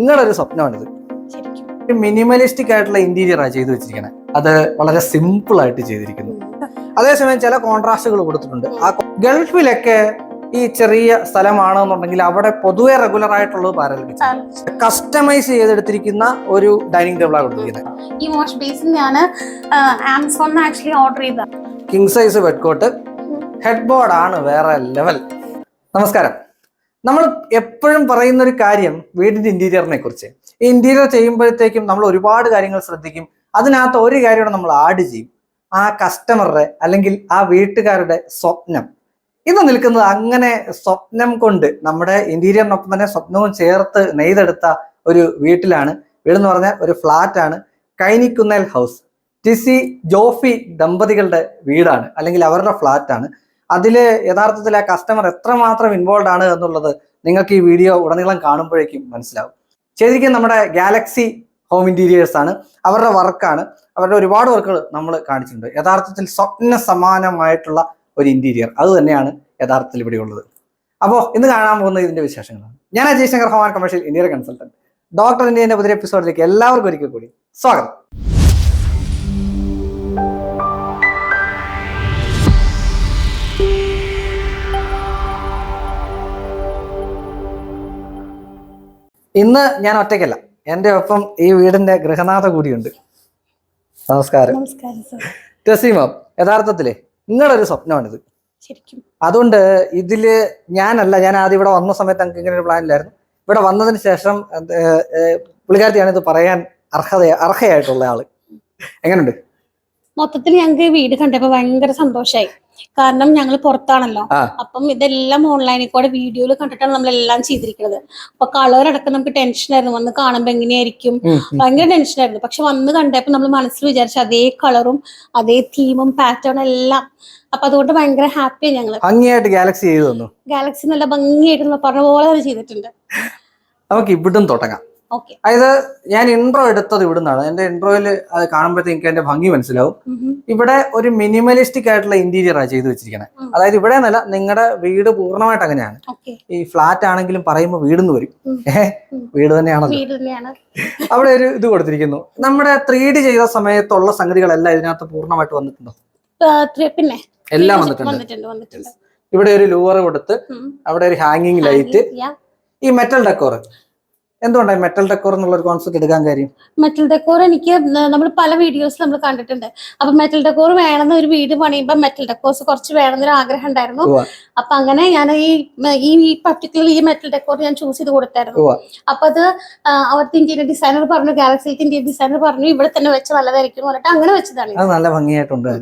നിങ്ങളൊരു സ്വപ്നമാണിത്. മിനിമലിസ്റ്റിക് ആയിട്ടുള്ള ഇന്റീരിയറാണ് ചെയ്തു വെച്ചിരിക്കുന്നത് അത് വളരെ സിമ്പിൾ ആയിട്ട് ചെയ്തിരിക്കുന്നു. അതേസമയം ചില കോൺട്രാസ്റ്റുകൾ കൊടുത്തിട്ടുണ്ട്. ആ ഗൾഫിലൊക്കെ ഈ ചെറിയ സ്ഥലമാണെന്നുണ്ടെങ്കിൽ അവിടെ പൊതുവെ റെഗുലർ ആയിട്ടുള്ളത് പാരൽ കിച്ചൺ കസ്റ്റമൈസ് ചെയ്തെടുത്തിരിക്കുന്ന ഒരു ഡൈനിങ് ടേബിളാണ് കൊടുത്തിരിക്കുന്നത്. ഈ വാഷ് ബേസിൻ ഞാൻ ആമസോണിൽ ആക്ച്വലി ഓർഡർ ചെയ്ത king size bed cot headboard ആണ് വേറെ ലെവൽ നമസ്കാരം. നമ്മൾ എപ്പോഴും പറയുന്ന ഒരു കാര്യം വീടിന്റെ ഇന്റീരിയറിനെ കുറിച്ച്. ഈ ഇന്റീരിയർ ചെയ്യുമ്പോഴത്തേക്കും നമ്മൾ ഒരുപാട് കാര്യങ്ങൾ ശ്രദ്ധിക്കും. അതിനകത്ത് ഒരു കാര്യം നമ്മൾ ആഡ് ചെയ്യും. ആ കസ്റ്റമറുടെ അല്ലെങ്കിൽ ആ വീട്ടുകാരുടെ സ്വപ്നം. ഇന്ന് നിൽക്കുന്നത് അങ്ങനെ സ്വപ്നം കൊണ്ട് നമ്മുടെ ഇന്റീരിയറിനൊപ്പം തന്നെ സ്വപ്നവും ചേർത്ത് നെയ്തെടുത്ത ഒരു വീട്ടിലാണ്. വീടെന്ന് പറഞ്ഞാൽ ഒരു ഫ്ലാറ്റ് ആണ് കൈനിക്കുന്നേൽ ഹൗസ് ടിസി ജോഫി ദമ്പതികളുടെ വീടാണ്. അല്ലെങ്കിൽ അവരുടെ ഫ്ലാറ്റ് ആണ് അതിൽ യഥാർത്ഥത്തിൽ ആ കസ്റ്റമർ എത്രമാത്രം ഇൻവോൾവ് ആണ് എന്നുള്ളത് നിങ്ങൾക്ക് ഈ വീഡിയോ ഉടനീളം കാണുമ്പോഴേക്കും മനസ്സിലാവും. ചെയ്തിരിക്കുന്നത് നമ്മുടെ ഗാലക്സി ഹോം ഇന്റീരിയേഴ്സ് ആണ്. അവരുടെ വർക്കാണ് അവരുടെ ഒരുപാട് വർക്കുകൾ നമ്മൾ കാണിച്ചിട്ടുണ്ട്. യഥാർത്ഥത്തിൽ സ്വപ്ന സമാനമായിട്ടുള്ള ഒരു ഇന്റീരിയർ അത് തന്നെയാണ് യഥാർത്ഥത്തിൽ ഇവിടെ ഉള്ളത്. അപ്പോൾ ഇന്ന് കാണാൻ പോകുന്ന ഇതിന്റെ വിശേഷങ്ങളാണ്. ഞാൻ അജയ് ശങ്കർ ആൻഡ് കമേഴ്ഷ്യൽ ഇന്ത്യയുടെ കൺസൾട്ടന്റ് ഡോക്ടർ ഇന്ത്യന്റെ പുതിയ എപ്പിസോഡിലേക്ക് എല്ലാവർക്കും ഒരിക്കൽ കൂടി സ്വാഗതം. ഇന്ന് ഞാൻ ഒറ്റയ്ക്കല്ല. എന്റെ ഒപ്പം ഈ വീടിന്റെ ഗൃഹനാഥ കൂടിയുണ്ട്. നമസ്കാരം. നമസ്കാരം യഥാർത്ഥത്തിൽ നിങ്ങളുടെ ഒരു സ്വപ്നമാണിത് അതുകൊണ്ട് ഇതിൽ ഞാനല്ല ഞാൻ ആദ്യം ഇവിടെ വന്ന സമയത്ത് എനിക്ക് ഇങ്ങനെ ഒരു പ്ലാൻ ഇല്ലായിരുന്നു. ഇവിടെ വന്നതിന് ശേഷം പുള്ളിക്കാരത്തിയാണ് ഇത് പറയാൻ അർഹത അർഹയായിട്ടുള്ള ആൾ. എങ്ങനെയുണ്ട് മൊത്തത്തിൽ ഞങ്ങൾക്ക് വീട് കണ്ടപ്പോ ഭയങ്കര സന്തോഷായി. കാരണം ഞങ്ങൾ പുറത്താണല്ലോ. അപ്പം ഇതെല്ലാം ഓൺലൈനിൽ കൂടെ വീഡിയോയിൽ കണ്ടിട്ടാണ് നമ്മളെല്ലാം ചെയ്തിരിക്കുന്നത് അപ്പൊ കളർ അടക്കം നമുക്ക് ടെൻഷൻ ആയിരുന്നു. വന്ന് കാണുമ്പോ എങ്ങനെയായിരിക്കും? ഭയങ്കര ടെൻഷൻ ആയിരുന്നു. ടെൻഷനായിരുന്നു പക്ഷെ വന്ന് കണ്ടപ്പോ നമ്മൾ മനസ്സിൽ വിചാരിച്ച അതേ കളറും അതേ തീമും പാറ്റേണും എല്ലാം. അപ്പൊ അതുകൊണ്ട് ഭയങ്കര ഹാപ്പിയാണ് ഞങ്ങൾ. ഭംഗിയായിട്ട് ഗാലക്സി ചെയ്തു ഗാലക്സി നല്ല ഭംഗിയായിട്ട് പറഞ്ഞ പോലെ തന്നെ ചെയ്തിട്ടുണ്ട്. നമുക്ക് ഇവിടും തുടങ്ങാം. അതായത് ഞാൻ ഇൻട്രോ എടുത്തത് ഇവിടുന്നാണ്. എന്റെ ഇൻട്രോയിൽ അത് കാണുമ്പോഴത്തേക്ക് എനിക്ക് എന്റെ ഭംഗി മനസ്സിലാവും. ഇവിടെ ഒരു മിനിമലിസ്റ്റിക് ആയിട്ടുള്ള ഇന്റീരിയർ ആണ് ചെയ്തു വെച്ചിരിക്കുന്നത് അതായത് ഇവിടെ നല്ല നിങ്ങളുടെ വീട് പൂർണമായിട്ട് അങ്ങനെയാണ്. ഈ ഫ്ലാറ്റ് ആണെങ്കിലും പറയുമ്പോൾ വീടെന്ന് വരും. ഏഹ് വീട് തന്നെയാണല്ലോ. വീട് തന്നെയാണ്. അവിടെ ഒരു ഇത് കൊടുത്തിരിക്കുന്നു. നമ്മുടെ ത്രീ ഡി ചെയ്ത സമയത്തുള്ള സംഗതികളെല്ലാം ഇതിനകത്ത് പൂർണമായിട്ട് വന്നിട്ടുണ്ടോ? പിന്നെ. എല്ലാം വന്നിട്ടുണ്ട്. ഇവിടെ ഒരു ലൂവർ കൊടുത്ത് അവിടെ ഒരു ഹാങ്ങിങ് ലൈറ്റ് ഈ മെറ്റൽ ഡെക്കോർ എന്തുകൊണ്ടാണ് മെറ്റൽ ഡെക്കോർ എന്നുള്ള ഒരു കോൺസെപ്റ്റ് എടുക്കാൻ കാര്യം? മെറ്റൽ ഡെക്കോർ എനിക്ക് നമ്മൾ പല വീഡിയോസ് നമ്മൾ കണ്ടിട്ടുണ്ട്. അപ്പൊ മെറ്റൽ ഡെക്കോർ വേണമെന്ന് ഒരു വീട് പണിയുമ്പോൾ മെറ്റൽ ഡെക്കോർസ് കുറച്ച് വേണമെന്നൊരു ആഗ്രഹം ഉണ്ടായിരുന്നു. അപ്പൊ അങ്ങനെ ഞാൻ ഈ ഈ പർട്ടിക്കുലർ ഈ മെറ്റൽ ഡെക്കോർ ഞാൻ ചൂസ് ചെയ്ത് കൊടുത്തായിരുന്നു. അപ്പൊ അത് അവിടുത്തെ ഇന്ത്യയിലെ ഡിസൈനർ പറഞ്ഞു ഗാലക്സി ഇന്ത്യൻ ഡിസൈനർ പറഞ്ഞു ഇവിടെ തന്നെ വെച്ച് നല്ലതായിരിക്കും പറഞ്ഞിട്ട് അങ്ങനെ വെച്ചതാണ്. നല്ല ഭംഗിയായിട്ടുണ്ട്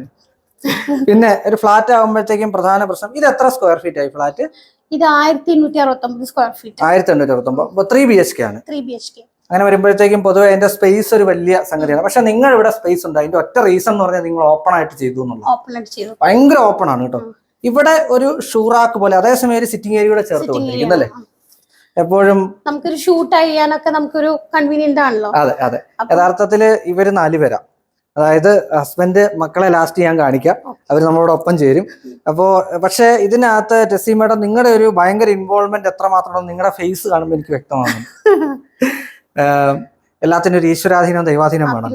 പിന്നെ ഒരു ഫ്ലാറ്റ് ആകുമ്പോഴത്തേക്കും പ്രധാന പ്രശ്നം ഇത് എത്ര സ്ക്വയർ ഫീറ്റ് ആയി ഫ്ലാറ്റ് ഇത് ആയിരത്തി എണ്ണൂറ്റി അറുപത്തൊമ്പത് സ്ക്വയർ ഫീറ്റ് ആയിരത്തി എണ്ണൂറ്റി അറുപത്തൊമ്പത് ത്രീ ബി എച്ച് കെ ആണ്. ത്രീ ബി എച്ച് കെ അങ്ങനെ വരുമ്പോഴത്തേക്കും പൊതുവേ അതിന്റെ സ്പേസ് ഒരു വലിയ സംഗതിയാണ്. പക്ഷെ നിങ്ങൾ ഇവിടെ സ്പേസ് ഉണ്ട്. അതിന്റെ ഒറ്റ റീസൺ എന്ന് പറഞ്ഞാൽ നിങ്ങൾ ഓപ്പൺ ആയിട്ട് ചെയ്തു എന്നുള്ളത് ഓപ്പൺ ആയിട്ട് ചെയ്തു. ഭയങ്കര ഓപ്പൺ ആണ് കേട്ടോ. ഇവിടെ ഒരു ഷൂറാക്ക് പോലെ അതേസമയം ഒരു സിറ്റിംഗ് ഏരിയ കൂടെ ചേർത്ത് area. എപ്പോഴും നമുക്കൊരു ഷൂട്ട് ചെയ്യാനൊക്കെ നമുക്കൊരു കൺവീനിയന്റ് ആണല്ലോ. അതെ അതെ. യഥാർത്ഥത്തിൽ ഇവർ നാല് പേരാ. അതായത് ഹസ്ബൻഡ് മക്കളെ ലാസ്റ്റ് ഞാൻ കാണിക്കാം. അവർ നമ്മളോട് ഒപ്പം ചേരും. അപ്പോ പക്ഷെ ഇതിനകത്ത് ടെസി മേഡം നിങ്ങളുടെ ഒരു ഭയങ്കര ഇൻവോൾവ്മെന്റ് എത്രമാത്രം നിങ്ങളുടെ ഫേസ് കാണുമ്പോൾ എനിക്ക് വ്യക്തമാണ് എല്ലാത്തിനും ഒരു ഈശ്വരാധീനം ദൈവാധീനം വേണം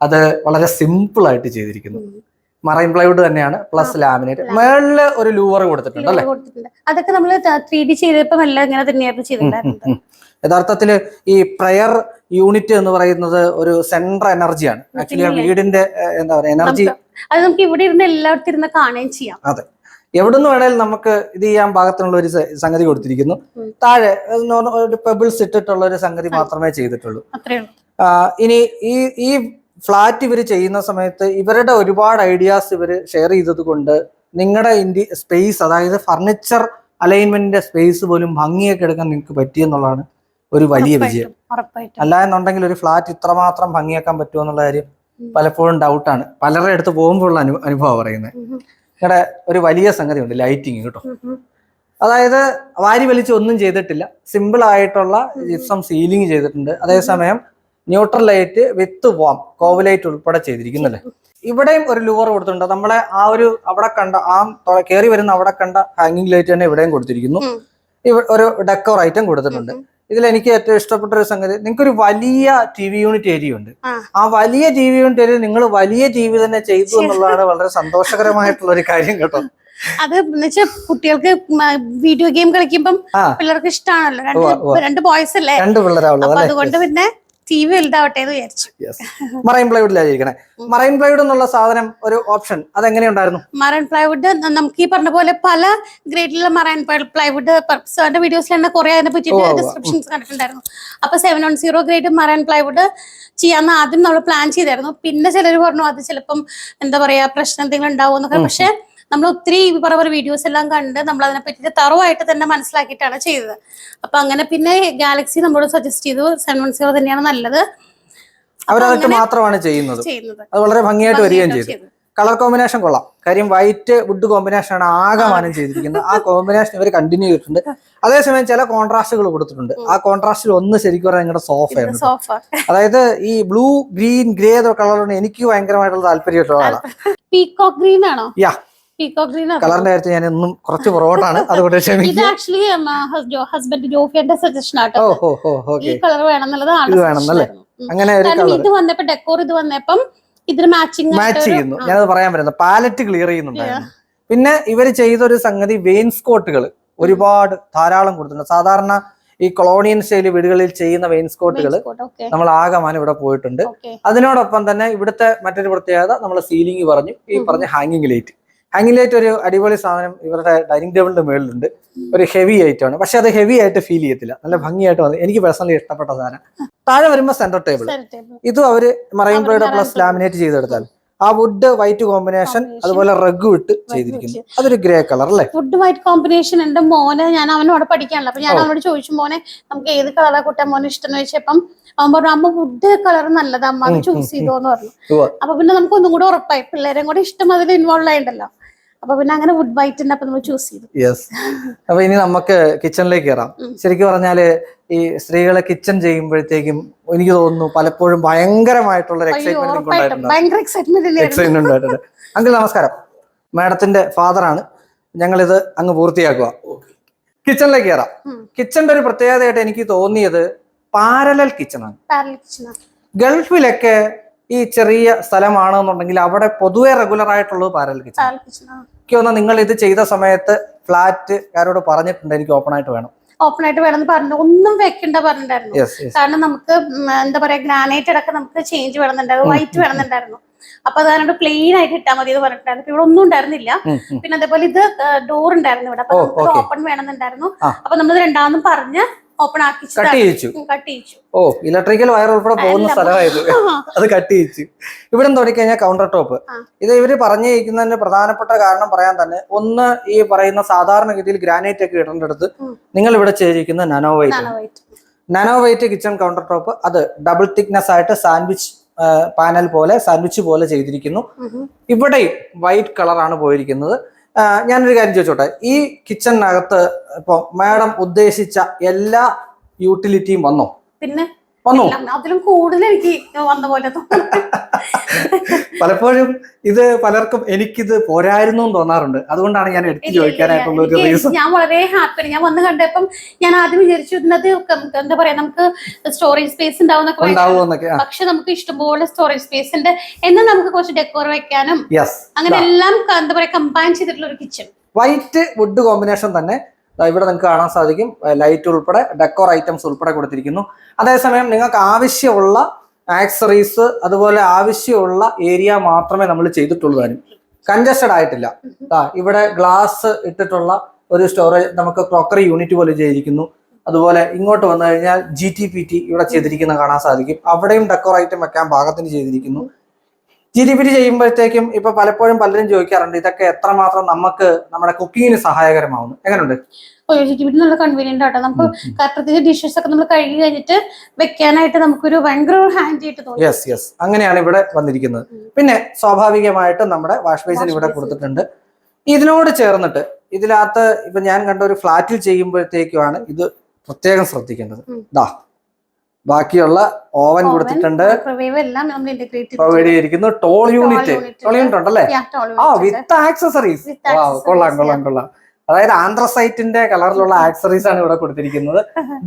അത് വളരെ സിമ്പിൾ ആയിട്ട് ചെയ്തിരിക്കുന്നു. മറൈൻ പ്ലൈവുഡ് തന്നെയാണ് പ്ലസ് ലാമിനേറ്റ് മേളിൽ ഒരു ലൂവർ കൊടുത്തിട്ടുണ്ട് അല്ലേ? അതൊക്കെ നമ്മൾ ത്രീ ഡി ചെയ്തപ്പോ എല്ലാം ഇങ്ങനെ തന്നെയായിരുന്നു ചെയ്തിട്ടുണ്ടായിരുന്നത്. യഥാർത്ഥത്തിൽ ഈ പ്രയർ യൂണിറ്റ് എന്ന് പറയുന്നത് ഒരു സെൻട്രൽ എനർജിയാണ് ആക്ച്വലി? വീടിന്റെ എന്താ പറയുക എനർജി അത് നമുക്ക് ഇവിടെ ഇരുന്ന് എല്ലായിടത്തും ഇരുന്ന് കാണുകയും ചെയ്യാം. അതെ. എവിടുന്ന് വേണേലും നമുക്ക് ഇത് ചെയ്യാൻ പാകത്തിനുള്ള ഒരു സംഗതി കൊടുത്തിരിക്കുന്നു. താഴെ ഒരു പെബിൾസ് ഇട്ടിട്ടുള്ള ഒരു സംഗതി മാത്രമേ ചെയ്തിട്ടുള്ളൂ. ഇനി ഈ ഈ ഫ്ലാറ്റ് ഇവർ ചെയ്യുന്ന സമയത്ത് ഇവരുടെ ഒരുപാട് ഐഡിയാസ് ഇവർ ഷെയർ ചെയ്തത് കൊണ്ട് നിങ്ങളുടെ ഇന്ത്യ സ്പേസ് അതായത് ഫർണിച്ചർ അലൈൻമെന്റിന്റെ സ്പേസ് പോലും ഭംഗിയൊക്കെ എടുക്കാൻ നിങ്ങൾക്ക് പറ്റിയെന്നുള്ളതാണ് ഒരു വലിയ വിജയം. ഉറപ്പായിട്ടും, ഉറപ്പായിട്ടും അല്ല എന്നുണ്ടെങ്കിൽ ഒരു ഫ്ലാറ്റ് ഇത്രമാത്രം ഭംഗിയാക്കാൻ പറ്റുമോ എന്നുള്ള കാര്യം പലപ്പോഴും ഡൗട്ടാണ്. പലരുടെ അടുത്ത് പോകുമ്പോഴുള്ള അനു അനുഭവം പറയുന്നത്. നിങ്ങളുടെ ഇവിടെ ഒരു വലിയ സംഗതി ഉണ്ട് ലൈറ്റിങ് കേട്ടോ. അതായത് വാരി വലിച്ച് ഒന്നും ചെയ്തിട്ടില്ല. സിമ്പിൾ ആയിട്ടുള്ള ജിപ്സം സീലിംഗ് ചെയ്തിട്ടുണ്ട്. അതേസമയം neutral light with warm cove light ഉൾപ്പെടെ ചെയ്തിരിക്കുന്നല്ലേ. ഇവിടെയും ഒരു ലുവർ കൊടുത്തിട്ടുണ്ട്. നമ്മളെ ആ ഒരു അവിടെ കണ്ട ആ കയറി വരുന്ന അവിടെ കണ്ട ഹാങ്ങിങ് ലൈറ്റ് തന്നെ ഇവിടെയും കൊടുത്തിരിക്കുന്നു. ഒരു ഡെക്കോർ ഐറ്റം കൊടുത്തിട്ടുണ്ട്. ഇതിൽ എനിക്ക് ഏറ്റവും ഇഷ്ടപ്പെട്ട ഒരു സംഗതി നിങ്ങൾക്ക് ഒരു വലിയ ടി വി യൂണിറ്റ് ഏരിയ ഉണ്ട് ആ. വലിയ ടി വി യൂണിറ്റ് ഏരിയ നിങ്ങൾ വലിയ ടി വി തന്നെ ചെയ്തു എന്നുള്ളതാണ് വളരെ സന്തോഷകരമായിട്ടുള്ള ഒരു കാര്യം കേട്ടോ. അത് എന്നുവെച്ചാൽ കുട്ടികൾക്ക് വീഡിയോ ഗെയിം കളിക്കുമ്പം പിള്ളേർക്ക് ഇഷ്ടമാണല്ലോ രണ്ട് രണ്ട് ബോയ്സ് അല്ലേ? രണ്ട് പിള്ളേരാണല്ലോ അതുകൊണ്ട് പിന്നെ ടി വി വലുതാവട്ടെ എന്ന് വിചാരിച്ചു. മറൈൻ പ്ലൈവുഡിലായിരിക്കണേ മറൈൻ പ്ലൈവുഡ് എന്നുള്ള സാധനം ഒരു ഓപ്ഷൻ അതെങ്ങനെയുണ്ടായിരുന്നു മറൈൻ പ്ലൈവുഡ് നമുക്ക് ഈ പറഞ്ഞ പോലെ പല ഗ്രേഡിലുള്ള മറൈൻ പ്ലൈവുഡ് സാറിന്റെ വീഡിയോസിൽ തന്നെ കുറെ അതിനെ പറ്റിയിട്ട്. ഡിസ്ക്രിപ്ഷൻസ് കണ്ടിട്ടുണ്ടായിരുന്നു. അപ്പൊ seven one zero grade marine plywood ചെയ്യാന്ന് ആദ്യം നമ്മൾ പ്ലാൻ ചെയ്തായിരുന്നു. പിന്നെ ചിലർ പറഞ്ഞു അത് ചിലപ്പം എന്താ പറയാ പ്രശ്നം എന്തെങ്കിലും ഉണ്ടാവും എന്നൊക്കെ പക്ഷെ നമ്മൾ ഒത്തിരി പറ വീഡിയോസ് എല്ലാം കണ്ട് നമ്മൾ അതിനെ പറ്റി തറവായിട്ട് തന്നെ മനസ്സിലാക്കിയിട്ടാണ് ചെയ്തത്. അപ്പൊ അങ്ങനെ പിന്നെ ഗാലക്സി നമ്മളോട് സജസ്റ്റ് ചെയ്തു സെവൻ വൺ സീറോ തന്നെയാണ് നല്ലത്. അവരതൊക്കെ മാത്രമാണ് ചെയ്യുന്നത്. അത് വളരെ ഭംഗിയായിട്ട് വരികയും ചെയ്തു. കളർ കോമ്പിനേഷൻ കൊള്ളാം. കാര്യം വൈറ്റ് വുഡ് കോമ്പിനേഷൻ ആണ് ആകമാനം ചെയ്തിരിക്കുന്നത്. ആ കോമ്പിനേഷൻ ഇവർ കണ്ടിന്യൂ ചെയ്തിട്ടുണ്ട്. അതേസമയം ചില കോൺട്രാസ്റ്റുകൾ കൊടുത്തിട്ടുണ്ട്. ആ കോൺട്രാസ്റ്റിൽ ഒന്ന് ശരിക്കും പറഞ്ഞാൽ നിങ്ങളുടെ സോഫയാണ് സോഫ അതായത് ഈ ബ്ലൂ ഗ്രീൻ ഗ്രേ കളറാണ് എനിക്ക് ഭയങ്കരമായിട്ടുള്ള ആളാണ് പീകോക്ക് ഗ്രീൻ ആണോ? യാ പീകോക്ക് ഗ്രീൻ കളറിന്റെ കാര്യത്തിൽ ഞാൻ ഇന്നും കുറച്ച് പുറകോട്ടാണ്. അതുകൊണ്ട് ഇത് ആക്ച്വലി ഹസ്ബൻഡ് ജോഫിയുടെ സജഷൻ ആട്ടോ. ഈ കളർ വേണം എന്നുള്ളത് ഇത് വേണമെന്നല്ലേ? അങ്ങനെ ഇത് വന്നപ്പോ ഡെക്കോർ ഇത് വന്നപ്പം ഇതിന് മാച്ചിങ് മാച്ച് ചെയ്യുന്നു. ഞാനത് പറയാൻ പറ്റുന്നത് പാലറ്റ് ക്ലിയർ ചെയ്യുന്നുണ്ടായിരുന്നു. പിന്നെ ഇവർ ചെയ്തൊരു സംഗതി വെയിൻസ്കോട്ടുകൾ ഒരുപാട് ധാരാളം കൊടുത്തിട്ടുണ്ട്. സാധാരണ ഈ കൊളോണിയൻ സ്റ്റൈൽ വീടുകളിൽ ചെയ്യുന്ന വെയിൻസ്കോട്ടുകൾ നമ്മൾ ആകമാനം ഇവിടെ പോയിട്ടുണ്ട്. അതിനോടൊപ്പം തന്നെ ഇവിടുത്തെ മറ്റൊരു പ്രത്യേകത നമ്മൾ സീലിംഗ് പറഞ്ഞു. ഈ. പറഞ്ഞ ഹാങ്ങിങ് ലൈറ്റ് ഹാങ്ങിങ് ലൈറ്റ് ഒരു അടിപൊളി സാധനം ഇവരുടെ ഡൈനിങ് ടേബിളിന്റെ മുകളിലുണ്ട് ഒരു ഹെവി ഐറ്റം ആണ്. പക്ഷെ അത് ഹെവി ആയിട്ട് ഫീൽ ചെയ്യത്തില്ല. നല്ല ഭംഗിയായിട്ട് വന്നു എനിക്ക് പേഴ്സണലി ഇഷ്ടപ്പെട്ട സാധനം. താഴെ വരുമ്പോൾ സെന്റർ ടേബിൾ ഇതും അവർ മറൈൻ ബ്ലേഡ് പ്ലസ് ലാമിനേറ്റ് ചെയ്തെടുത്താൽ. ആ വുഡ് വൈറ്റ് കോമ്പിനേഷൻ അതുപോലെ റഗ് ഇട്ട് ചെയ്തിരിക്കുന്നു. അതൊരു ഗ്രേ കളർ അല്ലേ? വുഡ് വൈറ്റ് കോമ്പിനേഷൻ എന്റെ മോന് ഞാൻ അവനോട് പഠിക്കാനുള്ള അപ്പൊ ഞാൻ അവനോട് ചോദിച്ചു മോനെ നമുക്ക് ഏത് കളറാ കുട്ടാൻ മോനെ ഇഷ്ടം? എന്ന് ചോദിച്ചപ്പം അവൻ പറഞ്ഞു അമ്മ വുഡ് കളർ നല്ലതാ. അമ്മ അത് ചൂസ് ചെയ്തോന്ന് പറഞ്ഞു. അപ്പൊ പിന്നെ നമുക്ക് ഒന്നും കൂടെ ഉറപ്പായി. പിള്ളേരെയും കൂടെ ഇഷ്ടം അതിൽ ഇൻവോൾവ് ആയിണ്ടല്ലോ. അപ്പൊ പിന്നെ അങ്ങനെ വുഡ് വൈറ്റ് അപ്പൊ നമ്മൾ ചൂസ് ചെയ്തു. യെസ് അപ്പൊ ഇനി നമുക്ക് കിച്ചണിലേക്ക് കയറാം. ശരിക്കും പറഞ്ഞാൽ ഈ സ്ത്രീകളെ കിച്ചൺ ചെയ്യുമ്പോഴത്തേക്കും എനിക്ക് തോന്നുന്നു പലപ്പോഴും ഭയങ്കരമായിട്ടുള്ള എക്സൈറ്റ്മെന്റ് അങ്കിൾ നമസ്കാരം. മാഡത്തിന്റെ ഫാദർ ഫാദറാണ്. ഞങ്ങളിത് അങ്ങ് പൂർത്തിയാക്കുക. കിച്ചണിലേക്ക് കയറാം കിച്ചന്റെ കിച്ചണിന്റെ ഒരു പ്രത്യേകതയായിട്ട് എനിക്ക് തോന്നിയത് പാരലൽ കിച്ചണാണ് Parallel kitchen ആ. ഗൾഫിലൊക്കെ ഈ ചെറിയ സ്ഥലമാണെന്നുണ്ടെങ്കിൽ അവിടെ പൊതുവെ റെഗുലർ ആയിട്ടുള്ളത് പാരൽ കിച്ചൺ. എനിക്ക് തോന്നുന്നു നിങ്ങൾ ഇത് ചെയ്ത സമയത്ത് ഫ്ലാറ്റ് കാരോട് പറഞ്ഞിട്ടുണ്ട് എനിക്ക് ഓപ്പൺ ആയിട്ട് വേണം. ഓപ്പൺ ആയിട്ട് വേണമെന്ന് പറഞ്ഞു. ഒന്നും വെക്കണ്ട പറഞ്ഞിട്ടുണ്ടായിരുന്നു. കാരണം നമുക്ക് എന്താ പറയാ ഗ്രാനൈറ്റ് അടക്കം നമുക്ക് ചേഞ്ച് വേണമെന്നുണ്ടായിരുന്നു. വൈറ്റ് വേണമെന്നുണ്ടായിരുന്നു. അപ്പൊ അതുകൊണ്ട് പ്ലെയിൻ ആയിട്ട് ഇട്ടാൽ മതി എന്ന് പറഞ്ഞിട്ടുണ്ടായിരുന്നു. ഇവിടെ ഒന്നും ഉണ്ടായിരുന്നില്ല. പിന്നെ അതേപോലെ ഇത് ഡോർ ഉണ്ടായിരുന്നു ഇവിടെ. അപ്പൊ നമുക്ക് ഓപ്പൺ വേണമെന്നുണ്ടായിരുന്നു. അപ്പൊ നമ്മൾ രണ്ടാമതും പറഞ്ഞ് ഓപ്പൺ ആക്കി കട്ട് ചെയ്യിച്ചു. കട്ട് ചെയ്യിച്ചു. ഓ ഇലക്ട്രിക്കൽ വയർ ഉൾപ്പെടെ പോകുന്ന സ്ഥലമായിരുന്നു. സ്ഥലമായത് അത് കട്ട് ചെയ്യിച്ചു. ഇവിടെ തുടങ്ങിക്കഴിഞ്ഞാൽ കൗണ്ടർ ടോപ്പ് ഇത് ഇവർ പറഞ്ഞിരിക്കുന്നതിന്റെ പ്രധാനപ്പെട്ട കാരണം പറയാൻ തന്നെ ഒന്ന് ഈ പറയുന്ന സാധാരണഗതിയിൽ ഗ്രാനൈറ്റ് ഒക്കെ ഇടേണ്ടടുത്ത് നിങ്ങൾ ഇവിടെ ചെയ്തിരിക്കുന്ന nano white nano white kitchen countertop അത് ഡബിൾ തിക്നെസ് ആയിട്ട് സാൻഡ്വിച്ച് പാനൽ പോലെ സാൻഡ്വിച്ച് പോലെ ചെയ്തിരിക്കുന്നു. ഇവിടെയും വൈറ്റ് കളറാണ് പോയിരിക്കുന്നത്. ഞാനൊരു കാര്യം ചോദിച്ചോട്ടെ? ഈ കിച്ചണിനകത്ത് ഇപ്പൊ മാഡം ഉദ്ദേശിച്ച എല്ലാ യൂട്ടിലിറ്റിയും വന്നോ? പിന്നെ? വന്നോ? അതിലും കൂടുതൽ എനിക്ക് വന്ന പോലെ പലപ്പോഴും ഇത് പലർക്കും എനിക്കിത് പോരായിരുന്നു എന്ന് തോന്നാറുണ്ട്. അതുകൊണ്ടാണ് ഞാൻ എടുത്തു ചോദിക്കാനായിട്ടുള്ള ഒരു റീസൺ ഞാൻ വളരെ ഹാപ്പിയാണ് ഞാൻ വന്ന് കണ്ടപ്പം ഞാൻ ആദ്യം വിചാരിച്ചു ഇതിനകത്ത് എന്താ പറയാ നമുക്ക് സ്റ്റോറേജ് സ്പേസ് ഉണ്ടാവുന്നൊക്കെ പക്ഷെ നമുക്ക് ഇഷ്ടംപോലെ സ്റ്റോറേജ് സ്പേസ് ഉണ്ട്. എന്നാൽ നമുക്ക് കുറച്ച് ഡെക്കോർ വെക്കാനും അങ്ങനെ എല്ലാം എന്താ പറയാ കമ്പൈൻ ചെയ്തിട്ടുള്ള ഒരു കിച്ചൺ വൈറ്റ് വുഡ് കോമ്പിനേഷൻ തന്നെ ഇവിടെ നിങ്ങൾക്ക് കാണാൻ സാധിക്കും ലൈറ്റ് ഉൾപ്പെടെ ഡെക്കോർ ഐറ്റംസ് ഉൾപ്പെടെ കൊടുത്തിരിക്കുന്നു. അതേസമയം നിങ്ങൾക്ക് ആവശ്യമുള്ള ആക്സറീസ് അതുപോലെ ആവശ്യമുള്ള ഏരിയ മാത്രമേ നമ്മൾ ചെയ്തിട്ടുള്ളൂ താനും കൺജസ്റ്റഡ് ആയിട്ടില്ല. ഇവിടെ ഗ്ലാസ് ഇട്ടിട്ടുള്ള ഒരു സ്റ്റോറേജ് നമുക്ക് ക്രോക്കറി യൂണിറ്റ് പോലെ ചെയ്തിരിക്കുന്നു. അതുപോലെ ഇങ്ങോട്ട് വന്നു കഴിഞ്ഞാൽ ജി ടി പി ടി ഇവിടെ ചെയ്തിരിക്കുന്ന കാണാൻ സാധിക്കും. അവിടെയും ഡെക്കോർ ഐറ്റം വെക്കാൻ പാകത്തിന് ചെയ്തിരിക്കുന്നു. ടി ചെയ്യുമ്പോഴത്തേക്കും ഇപ്പൊ പലപ്പോഴും പലരും ചോദിക്കാറുണ്ട് ഇതൊക്കെ എത്രമാത്രം നമുക്ക് നമ്മുടെ കുക്കിങ്ങിന് സഹായകരമാവുന്നു? എങ്ങനെയുണ്ട് വീട്ടിൽ നല്ല കൺവീനിയന്റ് ആട്ടോ. നമുക്ക് പ്രത്യേകിച്ച് ഡിഷസ് ഒക്കെ നമ്മൾ കഴുകി കഴിഞ്ഞിട്ട് വെക്കാനായിട്ട് നമുക്കൊരു ഭയങ്കര ആയിട്ട് തോന്നും. യെസ് യെസ് അങ്ങനെയാണ് ഇവിടെ വന്നിരിക്കുന്നത്. പിന്നെ സ്വാഭാവികമായിട്ടും നമ്മുടെ വാഷ് ബേസിൻ ഇവിടെ കൊടുത്തിട്ടുണ്ട്. ഇതിനോട് ചേർന്നിട്ട് ഇതിനകത്ത് ഇപ്പൊ ഞാൻ കണ്ട ഒരു ഫ്ലാറ്റിൽ ചെയ്യുമ്പോഴത്തേക്കുമാണ് ഇത് പ്രത്യേകം ശ്രദ്ധിക്കേണ്ടത്. ദാ ബാക്കിയുള്ള ഓവൻ കൊടുത്തിട്ടുണ്ട്. പ്രൊവൈഡ് ചെയ്തിരിക്കുന്നു. ടോൾ യൂണിറ്റ് ടോൾ യൂണിറ്റ് ഉണ്ടല്ലേ? ആ വിത്ത് ആക്സസറീസ് കൊള്ളാം. കൊള്ളാം കൊള്ളാം. അതായത് ആന്ത്രസൈറ്റിന്റെ കളറിലുള്ള ആക്സറീസ് ആണ് ഇവിടെ കൊടുത്തിരിക്കുന്നത്.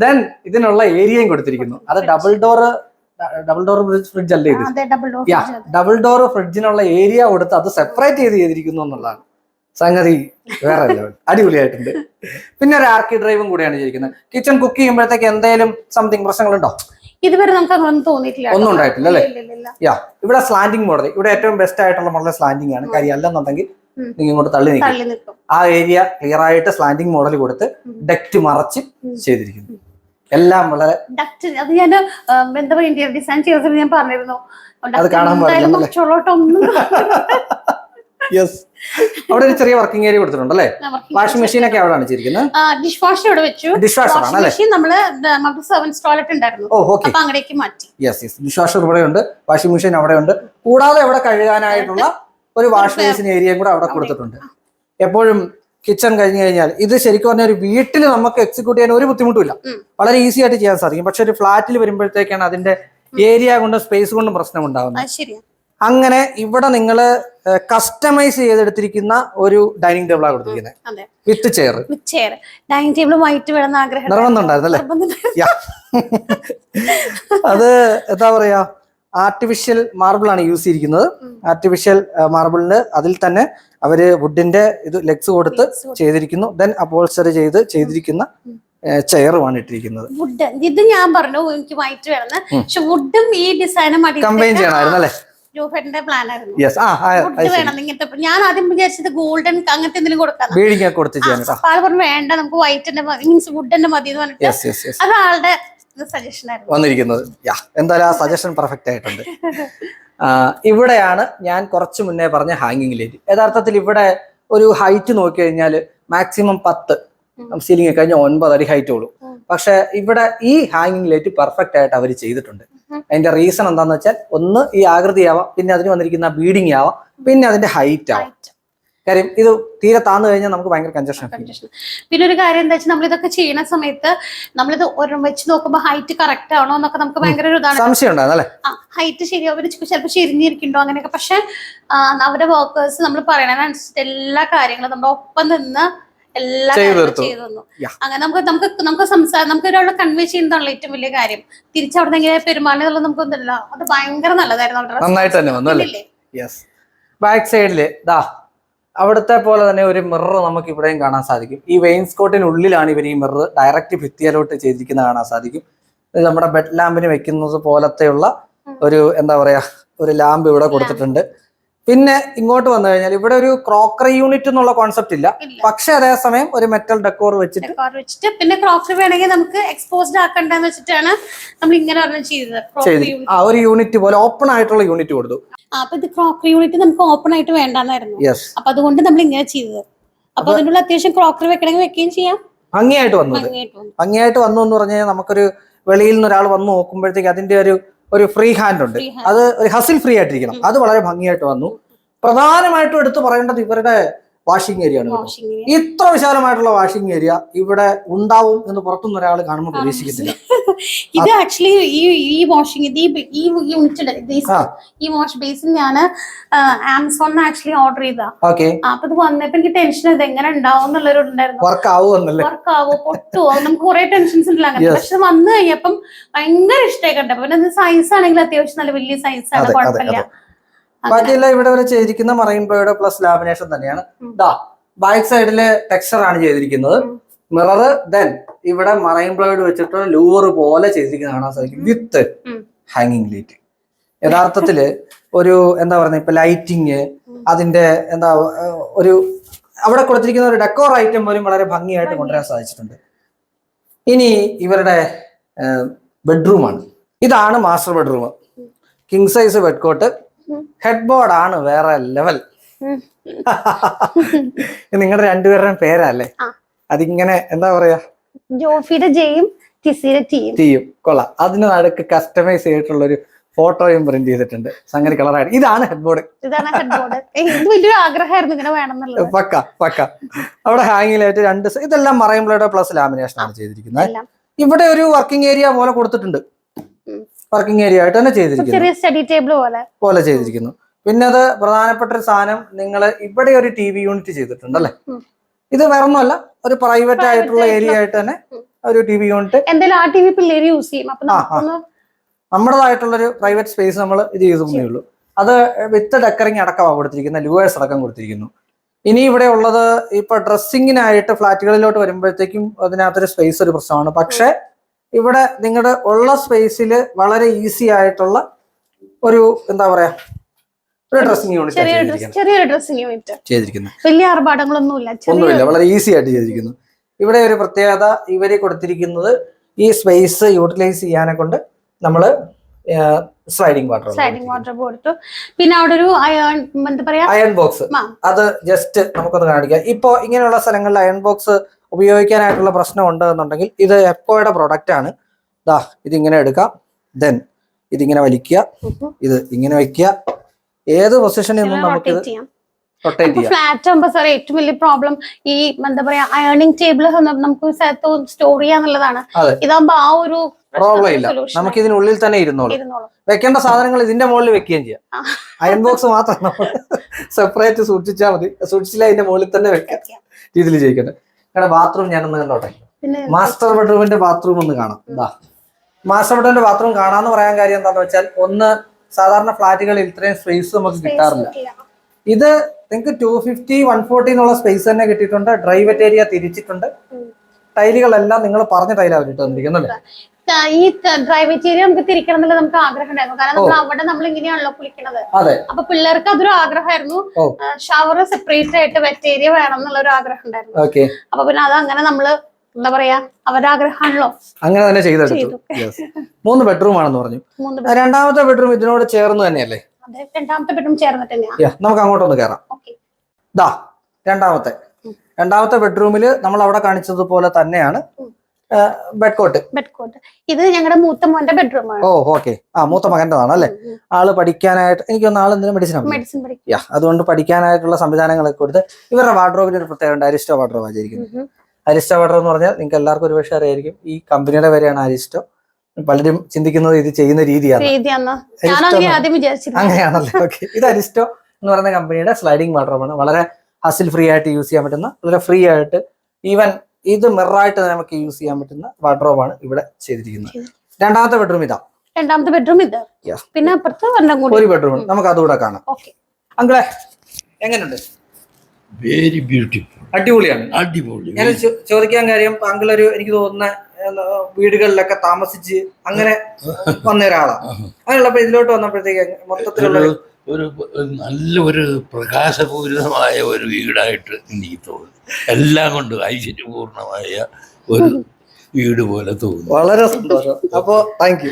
ദെൻ ഇതിനുള്ള ഏരിയയും കൊടുത്തിരിക്കുന്നു. അത് double door double door fridge അല്ലേ ഇത്? ഡബിൾ ഡോർ ഫ്രിഡ്ജിനുള്ള ഏരിയ കൊടുത്ത് അത് സെപ്പറേറ്റ് ചെയ്ത് ചെയ്തിരിക്കുന്നു എന്നുള്ളതാണ്. സംഗതി വേറെ അടിപൊളിയായിട്ടുണ്ട്. പിന്നെ ഒരു ആർക്കി ഡ്രൈവും കൂടിയാണ് ചെയ്തിരിക്കുന്നത്. കിച്ചൺ കുക്ക് ചെയ്യുമ്പോഴത്തേക്ക് എന്തെങ്കിലും സംതിങ് പ്രശ്നങ്ങളുണ്ടോ? ഇതുവരെ നമുക്ക് അങ്ങനെ തോന്നിയിട്ടില്ല ഒന്നും ഉണ്ടായിട്ടില്ല അല്ലേ. യാ ഇവിടെ സ്ലാൻഡിങ് മോഡൽ ഇവിടെ ഏറ്റവും ബെസ്റ്റ് ആയിട്ടുള്ള മോഡൽ സ്ലാൻഡിങ് ആണ്. കാര്യം അല്ലെന്നുണ്ടെങ്കിൽ നിങ്ങൾ ഇങ്ങോട്ട് തള്ളി നിൽക്കും. ആ ഏരിയ ക്ലിയർ ആയിട്ട് സ്ലാൻഡിങ് മോഡൽ കൊടുത്ത് ഡക്റ്റ് മറച്ച് ചെയ്തിരിക്കുന്നു. എല്ലാം വളരെ അത് ഞാൻ എന്താ പറയുക ഇന്റീരിയർ ഡിസൈൻ ചെയ്ത ഞാൻ പറഞ്ഞിരുന്നു. അത് കാണാൻ പറ്റില്ല യെസ് അവിടെ ഒരു ചെറിയ വർക്കിംഗ് ഏരിയ കൊടുത്തിട്ടുണ്ട് അല്ലേ? വാഷിംഗ് മെഷീൻ ഒക്കെ അവിടെ വെച്ചിരിക്കുന്നത്. ഡിഷ് വാഷ് അവിടെ വെച്ചു. ഡിഷ് വാഷർ ആണ് അല്ലേ? നമ്മൾ നമുക്ക് ടോയ്ലറ്റ് ഉണ്ടായിരുന്നു. ഓ ഓക്കെ അങ്ങടേക്ക് മാറ്റി. യെസ് യെസ് ഡിഷ് വാഷർ ഇവിടെ ഉണ്ട് വാഷിംഗ് മെഷീൻ അവിടെ ഉണ്ട്. കൂടാതെ അവിടെ കഴുകാനായിട്ടുള്ള ഒരു വാഷ് ബേസിൻ ഏരിയയും കൂടെ അവിടെ കൊടുത്തിട്ടുണ്ട്. എപ്പോഴും കിച്ചൺ കഴിഞ്ഞു കഴിഞ്ഞാൽ ഇത് ശരിക്കും പറഞ്ഞാൽ ഒരു വീട്ടിൽ നമുക്ക് എക്സിക്യൂട്ട് ചെയ്യാൻ ഒരു ബുദ്ധിമുട്ടില്ല വളരെ ഈസി ആയിട്ട് ചെയ്യാൻ സാധിക്കും. പക്ഷെ ഒരു ഫ്ലാറ്റിൽ വരുമ്പോഴത്തേക്കാണ് അതിന്റെ ഏരിയ കൊണ്ടും സ്പേസ് കൊണ്ടും പ്രശ്നം ഉണ്ടാകുന്നത് അങ്ങനെ ഇവിടെ നിങ്ങൾ കസ്റ്റമൈസ് ചെയ്തെടുത്തിരിക്കുന്ന ഒരു ഡൈനിങ് ആണ് കൊടുത്തിരിക്കുന്നത് with chair with chair dining table white വേണമെന്ന് ആഗ്രഹം നിർബന്ധം. അല്ലേ അത് എന്താ പറയാ ആർട്ടിഫിഷ്യൽ മാർബിൾ ആണ് യൂസ് ചെയ്തിരിക്കുന്നത്. ആർട്ടിഫിഷ്യൽ മാർബിളിന് അതിൽ തന്നെ അവർ വുഡിന്റെ ഇത് ലെഗ്സ് കൊടുത്ത് ചെയ്തിരിക്കുന്നു. ദെൻ അപ്പോൾസ്റ്റർ ചെയ്ത് ചെയ്തിരിക്കുന്ന. ചെയറുമാണ് ഇട്ടിരിക്കുന്നത്. വുഡ് ഇത് ഞാൻ പറഞ്ഞു എനിക്ക് വൈറ്റ് വേണം പക്ഷെ വുഡും ഈ ഡിസൈനും കമ്പൈൻ ചെയ്യണമായിരുന്നു അല്ലേ? രൂപന്റെ പ്ലാൻ ആയിരുന്നു. യെസ് ആ വുഡ് വേണം ഇങ്ങനത്തെ ഞാൻ ആദ്യം വിചാരിച്ചത് ഗോൾഡൻ അങ്ങനത്തെ എന്തെങ്കിലും കൊടുക്കാം ഒക്കെ കൊടുത്ത് ചെയ്യാൻ കേട്ടോ ആൾ പറഞ്ഞു വേണ്ട നമുക്ക് വൈറ്റിന്റെ മീൻസ് വുഡിന്റെ മതി എന്ന് പറഞ്ഞിട്ട് യെസ് യെസ് യെസ് അത് ആളുടെ സജഷൻ ആയിരുന്നു. വന്നിരിക്കുന്നത്. യാ എന്തായാലും ആ സജഷൻ പെർഫെക്റ്റ് ആയിട്ടുണ്ട്. ആ, ഇവിടെയാണ് ഞാൻ കുറച്ച് മുന്നേ പറഞ്ഞ ഹാങ്ങിങ് ലൈറ്റ് യഥാർത്ഥത്തിൽ ഇവിടെ ഒരു ഹൈറ്റ് നോക്കി കഴിഞ്ഞാൽ മാക്സിമം പത്ത്. സീലിംഗ് കഴിഞ്ഞ ഒൻപത് അടി ഹൈറ്റ് ഉള്ളൂ പക്ഷെ ഇവിടെ ഈ ഹാങ്ങിങ് ലൈറ്റ് പെർഫെക്റ്റ് ആയിട്ട് അവർ ചെയ്തിട്ടുണ്ട്. അതിന്റെ റീസൺ എന്താന്ന് വെച്ചാൽ ഒന്ന് ഈ ആകൃതി ആവാം പിന്നെ അതിന് വന്നിരിക്കുന്ന ബീഡിങ് ആവാം പിന്നെ അതിന്റെ ഹൈറ്റ് ആവാം. കാര്യം ഇത് തീരെ താന്നു കഴിഞ്ഞാൽ നമുക്ക് ഭയങ്കര കൺജഷൻ പിന്നെ ഒരു കാര്യം എന്താ വെച്ചാൽ നമ്മളിതൊക്കെ ചെയ്യുന്ന സമയത്ത് നമ്മളിത് വെച്ച് നോക്കുമ്പോൾ ഹൈറ്റ് കറക്റ്റ് ആണോ എന്നൊക്കെ നമുക്ക് ഭയങ്കര ഒരു ഇതാണ്. സംശയം ഹൈറ്റ് ശരിയാവും. ചിലപ്പോൾ ചെരിഞ്ഞിരിക്കണ്ടോ അങ്ങനെയൊക്കെ. പക്ഷെ അവരുടെ വർക്കേഴ്സ് നമ്മൾ പറയണതനുസരിച്ചിട്ട് എല്ലാ കാര്യങ്ങളും നമ്മുടെ ഒപ്പം നിന്ന് എല്ലാ ചെയ്തു കാര്യങ്ങളും തീർത്തു. ചെയ്തു തന്നു. അങ്ങനെ നമുക്ക് നമുക്ക് നമുക്ക് സംസാരം നമുക്ക് ഒരാളെ കൺവേ ചെയ്യുന്നതാണല്ലോ ഏറ്റവും വലിയ കാര്യം. തിരിച്ചവിടെ എങ്ങനെ പെരുമാറുന്നത് നമുക്ക് ഒന്നുമില്ല അത് ഭയങ്കര നല്ലതായിരുന്നു നന്നായിട്ട് തന്നെ വന്നു അല്ലേ? യെസ് ബാക്ക് സൈഡിൽ ദാ അവിടുത്തെ പോലെ തന്നെ ഒരു മിറർ നമുക്ക് ഇവിടെയും കാണാൻ സാധിക്കും. ഈ വെയിൻസ്കോട്ടിനുള്ളിലാണ് ഇവർ ഈ മിറർ ഡയറക്റ്റ് ഭിത്തിയിലോട്ട് ചെയ്തിരിക്കുന്നത് കാണാൻ സാധിക്കും. ഇത് നമ്മുടെ ബെഡ് ലാമ്പിന് വെക്കുന്നത് പോലത്തെയുള്ള ഒരു എന്താ പറയാ ഒരു ലാമ്പ് ഇവിടെ കൊടുത്തിട്ടുണ്ട്. പിന്നെ ഇങ്ങോട്ട് വന്നു കഴിഞ്ഞാൽ ഇവിടെ ഒരു ക്രോക്കറി യൂണിറ്റ് എന്നുള്ള കോൺസെപ്റ്റ് ഇല്ല. പക്ഷെ അതേസമയം ഒരു മെറ്റൽ ഡെക്കോർ വെച്ചിട്ട് വെച്ചിട്ട് പിന്നെ ക്രോക്കറി വേണമെങ്കിൽ നമുക്ക് എക്സ്പോസ്ഡ് ആക്കണ്ടെന്ന് വെച്ചിട്ടാണ് നമ്മൾ ഇങ്ങനെ ചെയ്തത്. ആ ഒരു യൂണിറ്റ് പോലെ ഓപ്പൺ ആയിട്ടുള്ള യൂണിറ്റ് കൊടുത്തു. അപ്പൊ ഇത് ക്രോക്കറി യൂണിറ്റ് നമുക്ക് ഓപ്പൺ ആയിട്ട് വേണ്ടെന്നായിരുന്നു. അപ്പൊ അതുകൊണ്ട് നമ്മൾ ഇങ്ങനെ ചെയ്തത്. അപ്പൊ അതിനുള്ള അത്യാവശ്യം ക്രോക്കറി വെക്കണമെങ്കിൽ വെക്കുകയും ചെയ്യാം. ഭംഗിയായിട്ട് വന്നു. ഭംഗിയായിട്ട് വന്നു. എന്ന് പറഞ്ഞാൽ കഴിഞ്ഞാൽ നമുക്കൊരു വെളിയിൽ നിന്ന് ഒരാൾ വന്ന് നോക്കുമ്പോഴത്തേക്ക് അതിന്റെ ഒരു ഒരു ഫ്രീ ഹാൻഡ് ഉണ്ട്. അത് ഒരു ഹസിൽ ഫ്രീ ആയിട്ടിരിക്കണം. അത് വളരെ ഭംഗിയായിട്ട് വന്നു. പ്രധാനമായിട്ടും എടുത്തു പറയേണ്ടത് ഇവരുടെ വാഷിംഗ് ഏരിയ ആണ്. ഇത്ര വിശാലമായിട്ടുള്ള വാഷിംഗ് ഏരിയ ഇവിടെ ഉണ്ടാവും എന്ന് പുറത്തുനിന്ന് ഒരാൾ കാണുമ്പോൾ പ്രതീക്ഷിക്കത്തില്ല. ഇത് ആക്ച്വലി ഈ ഈ വാഷിംഗ് ഇത് ഈ യൂണിറ്റ്. ഈ വാഷ് ബേസിൻ ഞാൻ ആമസോണിൽ ആക്ച്വലി ഓർഡർ ചെയ്താ. അപ്പൊ ഇത് വന്നപ്പോ എനിക്ക് ടെൻഷൻ ഇത് എങ്ങനെ ഉണ്ടാവും എന്നുള്ളൊരു ഉണ്ടായിരുന്നു. വർക്ക് ആവോ പൊട്ടുവോ? നമുക്ക് കുറെ ടെൻഷൻസ് ഉണ്ടല്ലോ അങ്ങനെ. പക്ഷെ വന്നു കഴിഞ്ഞപ്പം ഭയങ്കര ഇഷ്ടമായി കണ്ടപ്പോ പിന്നെ സൈസ് ആണെങ്കിൽ അത്യാവശ്യം നല്ല വലിയ സൈസ് ആണ്. കുഴപ്പമില്ല. ബാക്കിയെല്ലാം ഇവിടെ വരെ ചെയ്തിരിക്കുന്ന മറൈൻ ബോയുടെ പ്ലസ് ലാമിനേഷൻ തന്നെയാണ് ബാക്ക് സൈഡിൽ ടെക്സ്ചർ ആണ് ചെയ്തിരിക്കുന്നത്. മിറർ ദെൻ ഇവിടെ മറൈൻ ബ്ലോയിഡ് വെച്ചിട്ട് ലൂവർ പോലെ ചെയ്തിരിക്കുന്ന കാണാൻ സാധിക്കും. വിത്ത് ഹാങ്ങിങ് ലൈറ്റ്. യഥാർത്ഥത്തിൽ ഒരു എന്താ പറയുക ഇപ്പൊ ലൈറ്റിങ് അതിന്റെ എന്താ ഒരു അവിടെ കൊടുത്തിരിക്കുന്ന ഒരു ഡെക്കോർ ഐറ്റം പോലും വളരെ ഭംഗിയായിട്ട് കൊണ്ടുവരാൻ സാധിച്ചിട്ടുണ്ട്. ഇനി ഇവരുടെ ബെഡ്റൂമാണ്. ഇതാണ് master bedroom. King size bed cot headboard ആണ് വേറെ ലെവൽ. നിങ്ങളുടെ രണ്ടുപേരുടെയും പേരല്ലേ. അതിങ്ങനെ എന്താ പറയാ ജോഫിയുടെ ജയും ടിസിയുടെ ടീയും ടീയും കൊള്ളാം. അതിന് നടക്ക് കസ്റ്റമൈസ് ചെയ്തിട്ടുള്ള ഒരു ഫോട്ടോയും പ്രിന്റ് ചെയ്തിട്ടുണ്ട്. സംഗതി കളറായിട്ട് ഇതാണ് ഹെഡ്ബോർഡ് ഇതാണ് ഹെഡ് ബോർഡ് ഇത് വലിയൊരു ആഗ്രഹമായിരുന്നു ഇങ്ങനെ വേണമെന്നുള്ളത്. പക്ക പക്ക. അവിടെ ഹാങ്ങിലായിട്ട് രണ്ട് ഇതെല്ലാം മറയുമ്പോഴേ പ്ലസ് ലാമിനേഷൻ ആണ് ചെയ്തിരിക്കുന്നത്. ഇവിടെ ഒരു വർക്കിംഗ് ഏരിയ പോലെ കൊടുത്തിട്ടുണ്ട്. വർക്കിംഗ് ഏരിയ ആയിട്ട് തന്നെ ചെയ്തിരിക്കുന്നു. ചെറിയ സ്റ്റഡി ടേബിൾ പോലെ. പോലെ ചെയ്തിരിക്കുന്നു. പിന്നെ അത് പ്രധാനപ്പെട്ട ഒരു സാധനം നിങ്ങൾ ഇവിടെ ഒരു ടി വി യൂണിറ്റ് ചെയ്തിട്ടുണ്ട് അല്ലേ. ഇത് വേറൊന്നുമല്ല ഒരു പ്രൈവറ്റ് ആയിട്ടുള്ള ഏരിയ ആയിട്ട് തന്നെ ഒരു ടി വി യൂണിറ്റ് എന്തായാലും ആ ടി വി പിള്ളേര് യൂസ് ചെയ്യും. നമ്മുടേതായിട്ടുള്ളൊരു പ്രൈവറ്റ് സ്പേസ് നമ്മൾ ഇത് ചെയ്തേ ഉള്ളൂ. അത് വിത്ത് ഡെക്കറിങ് അടക്കമാണ് കൊടുത്തിരിക്കുന്നത് ലൂവേഴ്സ് അടക്കം കൊടുത്തിരിക്കുന്നു. ഇനി ഇവിടെ ഉള്ളത് ഇപ്പൊ ഡ്രസ്സിങ്ങിനായിട്ട് ഫ്ലാറ്റുകളിലോട്ട് വരുമ്പോഴത്തേക്കും അതിനകത്തൊരു സ്പേസ് ഒരു പ്രശ്നമാണ്. പക്ഷെ ഇവിടെ നിങ്ങളുടെ ഉള്ള സ്പേസിൽ വളരെ ഈസി ആയിട്ടുള്ള ഒരു എന്താ പറയാ ചെറിയൊരു ഡ്രസ് ചെയ്തിരിക്കുന്നത് ചെറിയൊരു ഡ്രസ്സിങ് യൂണിറ്റ് ചെയ്തിരിക്കുന്നത് വലിയ ആർഭാടങ്ങളൊന്നുമില്ല. ചെറിയ ഒന്നുമില്ല വളരെ ഈസി ആയിട്ട് ചെയ്തിരിക്കുന്നു. ഇവിടെ ഒരു പ്രത്യേകത ഇവർ കൊടുത്തിരിക്കുന്നത് ഈ സ്പേസ് യൂട്ടിലൈസ് ചെയ്യാനെ കൊണ്ട് നമ്മൾ സ്ലൈഡിംഗ് വാട്ടർ സ്ലൈഡിംഗ് വാട്ടർ കൊടുത്തു. പിന്നെ അവിടെ ഒരു അയൺ എന്താ പറയാ? അയൺ ബോക്സ് അത് ജസ്റ്റ് നമുക്കൊന്ന് കാണിക്കാം. ഇപ്പോ ഇങ്ങനെയുള്ള സ്ഥലങ്ങളിൽ അയൺ ബോക്സ് ഉപയോഗിക്കാനായിട്ടുള്ള പ്രശ്നം ഉണ്ട് എന്നുണ്ടെങ്കിൽ ഇത് എപ്പോയുടെ പ്രൊഡക്റ്റ് ആണ്. ദാ ഇതിങ്ങനെ എടുക്കാം. ദെൻ ഇതിങ്ങനെ വലിക്കുക. ഇത് ഇങ്ങനെ വെക്കുക. ഏത് പൊസിഷനിൽ നിന്നും നമുക്ക് റൊട്ടേറ്റ് ചെയ്യാം. ഫ്ലാറ്റ് ആകുമ്പോ സാർ ഏറ്റവും വലിയ പ്രോബ്ലം ഈ എന്താ പറയാ അയണിങ് ടേബിൾ നമുക്ക് സ്ഥലത്ത് സ്റ്റോർ ചെയ്യാന്നുള്ളതാണ് ഇതാകുമ്പോ ആ ഒരു പ്രോബ്ലം ഇല്ല. നമുക്ക് ഇതിനുള്ളിൽ തന്നെ ഇരുന്നോളൂ. വെക്കേണ്ട സാധനങ്ങൾ ഇതിന്റെ മുകളിൽ വെക്കുകയും ചെയ്യാം. അയൺ ബോക്സ് മാത്രം നമ്മൾ സെപ്പറേറ്റ് സൂക്ഷിച്ചാൽ മതി. സൂക്ഷിച്ചില്ല ഇതിന്റെ മുകളിൽ തന്നെ വെക്കാം. രീതിയിൽ ചെയ്യിക്കട്ടെ കാരണം ബാത്റൂം ഞാനൊന്ന് കണ്ടോട്ടെ? പിന്നെ മാസ്റ്റർ ബെഡ്റൂമിന്റെ ബാത്റൂം ഒന്ന് കാണാം. മാസ്റ്റർ ബെഡ്റൂമിന്റെ ബാത്റൂം കാണാന്ന് പറയാൻ കാര്യം എന്താണെന്ന് വെച്ചാൽ ഒന്ന് സാധാരണ ഫ്ലാറ്റുകളിൽ ഇത്രയും സ്പേസ് നമുക്ക് കിട്ടാറില്ല. ഇത് നിങ്ങൾക്ക് ടു ഫിഫ്റ്റി വൺ ഫോർട്ടി എന്നുള്ള സ്പേസ് തന്നെ കിട്ടിയിട്ടുണ്ട്. ഡ്രൈവറ്റ് ഏരിയ തിരിച്ചിട്ടുണ്ട്. ടൈലുകൾ ടൈലുകളെല്ലാം നിങ്ങൾ പറഞ്ഞ ടൈലാണ് ഇട്ട് തന്നിരിക്കുന്നുണ്ട് ഈ ഡ്രൈവേറ്റ് ഏരിയ നമുക്ക് തിരിക്കണം എന്നുള്ളത് നമുക്ക് ആഗ്രഹം ഉണ്ടായിരുന്നു കാരണം നമ്മൾ അവിടെ നമ്മൾ ഇങ്ങനെയാണല്ലോ കുളിക്കണത് അപ്പൊ പിള്ളേർക്ക് അതൊരു ആഗ്രഹമായിരുന്നു. ഷവർ സെപ്പറേറ്റ് ആയിട്ട് വെറ്റ് ഏരിയ വേണം എന്നുള്ള ഒരു ആഗ്രഹം ഉണ്ടായിരുന്നു അപ്പൊ പിന്നെ അത് അങ്ങനെ നമ്മൾ എന്താ പറയാ അവരുടെ ആഗ്രഹമാണല്ലോ അങ്ങനെ തന്നെ ചെയ്തെടുത്തു. മൂന്ന് ബെഡ്റൂം ആണെന്ന് പറഞ്ഞു. രണ്ടാമത്തെ ബെഡ്റൂം ഇതിനോട് ചേർന്ന് തന്നെയല്ലേ? രണ്ടാമത്തെ ബെഡ്റൂം ചേർന്ന് തന്നെയാ. നമുക്ക് അങ്ങോട്ടൊന്ന് കയറാം ഓക്കെ ദാ രണ്ടാമത്തെ. രണ്ടാമത്തെ ബെഡ്റൂമിൽ നമ്മൾ അവിടെ കാണിച്ചതുപോലെ തന്നെയാണ് ബെഡ്കോട്ട് ബെഡ്കോട്ട് ബെഡ് കോട്ട് ഇത് ഞങ്ങളുടെ മൂത്ത മോന്റെ ബെഡ്റൂം ആണ്. ഓ ഓക്കെ ആ മൂത്ത മകന്റെതാണ് അല്ലേ? ആൾ പഠിക്കാനായിട്ട് എനിക്കൊന്ന് ആൾ എന്തിനും മെഡിസിൻ മെഡിസിൻ പഠിക്കും. അതുകൊണ്ട് പഠിക്കാനായിട്ടുള്ള സംവിധാനങ്ങളൊക്കെ കൊടുത്ത് ഇവരുടെ വാർഡ്രോബിന് ഒരു പ്രത്യേകത ഉണ്ട് അരിസ്റ്റോ വാർഡ്രോബ് ആചരിക്കുന്നത് അരിസ്റ്റോ വാട്ടർ എന്ന് പറഞ്ഞാൽ നിങ്ങൾക്ക് എല്ലാവർക്കും ഒരുപക്ഷെ അറിയായിരിക്കും. ഈ കമ്പനിയുടെ പേരെയാണ് അരിസ്റ്റോ. പലരും ചിന്തിക്കുന്നത് ഇത് ചെയ്യുന്ന രീതിയാണ്. അങ്ങനെയാണല്ലോ? ഓക്കെ ഇത് അരിസ്റ്റോ എന്ന് പറയുന്ന കമ്പനിയുടെ സ്ലൈഡിംഗ് വാർഡ്രോബാണ് വളരെ ഹസിൽ ഫ്രീ ആയിട്ട് യൂസ് ചെയ്യാൻ പറ്റുന്ന വളരെ ഫ്രീ ആയിട്ട് ഈവൻ ഇത് മിറായിട്ട് നമുക്ക് യൂസ് ചെയ്യാൻ പറ്റുന്ന വാർഡ്രോബാണ് ഇവിടെ ചെയ്തിരിക്കുന്നത്. രണ്ടാമത്തെ ബെഡ്റൂം ഇതാ. രണ്ടാമത്തെ ബെഡ്റൂം ഇത്? പിന്നെ അപ്പുറത്ത് ഒരു ബെഡ്റൂം നമുക്ക് അതുകൂടെ കാണാം. ഓക്കെ അങ്കിളെ എങ്ങനെയുണ്ട് വെരി ബ്യൂട്ടിഫുൾ അടിപൊളിയാണ്. അടിപൊളി. ഞാൻ ചോദിക്കാൻ കാര്യം താങ്കൾ ഒരു എനിക്ക് തോന്നുന്ന വീടുകളിലൊക്കെ താമസിച്ച് അങ്ങനെ വന്ന ഒരാളാണ്. അങ്ങനെയുള്ളപ്പോ ഇതിലോട്ട് വന്നപ്പോഴത്തേക്ക് മൊത്തത്തിലുള്ള ഒരു നല്ല ഒരു പ്രകാശപൂരിതമായ ഒരു വീടായിട്ട് എനിക്ക് തോന്നുന്നു. എല്ലാം കൊണ്ടും ഐശ്വര്യപൂർണമായ ഒരു വീട് പോലെ തോന്നുന്നു. വളരെ സന്തോഷം. അപ്പോൾ താങ്ക് യു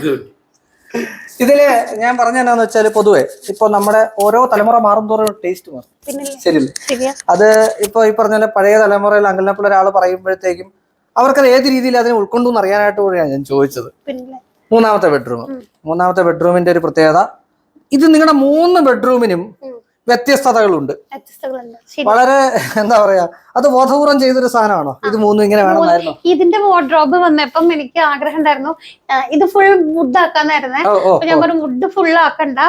ഇതിൽ ഞാൻ പറഞ്ഞ എന്നാന്ന് വെച്ചാൽ പൊതുവെ ഇപ്പൊ നമ്മുടെ ഓരോ തലമുറ മാറും തോറും ടേസ്റ്റ് മാറും. ശരിയല്ലേ? അത് ഇപ്പൊ ഈ പറഞ്ഞ പഴയ തലമുറയിൽ അങ്കലിനെപ്പുള്ള ഒരാൾ പറയുമ്പോഴത്തേക്കും അവർക്കത് ഏത് രീതിയിൽ അതിനെ ഉൾക്കൊണ്ടു എന്ന് അറിയാനായിട്ട് കൂടിയാണ് ഞാൻ ചോദിച്ചത്. മൂന്നാമത്തെ ബെഡ്റൂം മൂന്നാമത്തെ ബെഡ്റൂമിന്റെ ഒരു പ്രത്യേകത ഇത് നിങ്ങളുടെ മൂന്ന് ബെഡ്റൂമിനും. വ്യത്യസ്തതകളുണ്ട്. വളരെ എന്താ പറയാ അത് ബോധപൂർവം ചെയ്തൊരു സാധനമാണോ? ഇത് മൂന്നും ഇങ്ങനെ വേണമായിരുന്നു. ഇതിന്റെ വാർഡ്രോബ് വന്നപ്പം എനിക്ക് ആഗ്രഹം ഉണ്ടായിരുന്നു. ഇത് ഫുൾ വുഡ് ആക്കാന്നായിരുന്നേ. ഞാൻ പറഞ്ഞു വുഡ് ഫുൾ ആക്കണ്ട.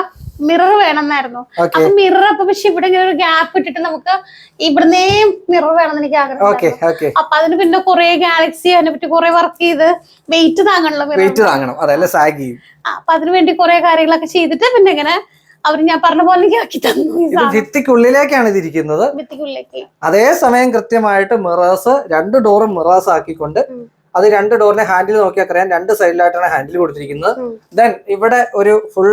മിറർ വേണമെന്നായിരുന്നു. അപ്പൊ മിറർ അപ്പൊ പക്ഷെ ഇവിടെ ഇങ്ങനെ ഒരു ഗ്യാപ്പ് ഇട്ടിട്ട് നമുക്ക് ഇവിടുന്നേ മിറർ വേണമെന്ന് എനിക്ക് ആഗ്രഹം. അപ്പൊ അതിന് പിന്നെ കുറെ ഗാലക്സി അതിനെ പറ്റി കുറെ വർക്ക് ചെയ്ത് വെയിറ്റ് താങ്ങണല്ലോ വെയിറ്റ് താങ്ങണം. അതല്ല സാഗ് ചെയ്യും. അപ്പൊ അതിന് വേണ്ടി കുറെ കാര്യങ്ങളൊക്കെ ചെയ്തിട്ട് പിന്നെ ഇങ്ങനെ അവർ ഞാൻ പറഞ്ഞ പോലെ എനിക്ക് ആക്കി തന്നു ഇത് ഭിത്തിക്കുള്ളിലേക്കാണ് ഇതിരിക്കുന്നത് ഭിത്തിക്കുള്ളിലേക്ക്. അതേസമയം കൃത്യമായിട്ട് മിറേഴ്സ് രണ്ട് ഡോറും മിറേഴ്സ് ആക്കിക്കൊണ്ട്. അത് രണ്ട് ഡോറിന്റെ ഹാൻഡിൽ നോക്കിയാൽ അറിയാം. രണ്ട് സൈഡിലായിട്ടാണ് ഹാൻഡിൽ കൊടുത്തിരിക്കുന്നത്. ദെൻ ഇവിടെ ഒരു ഫുൾ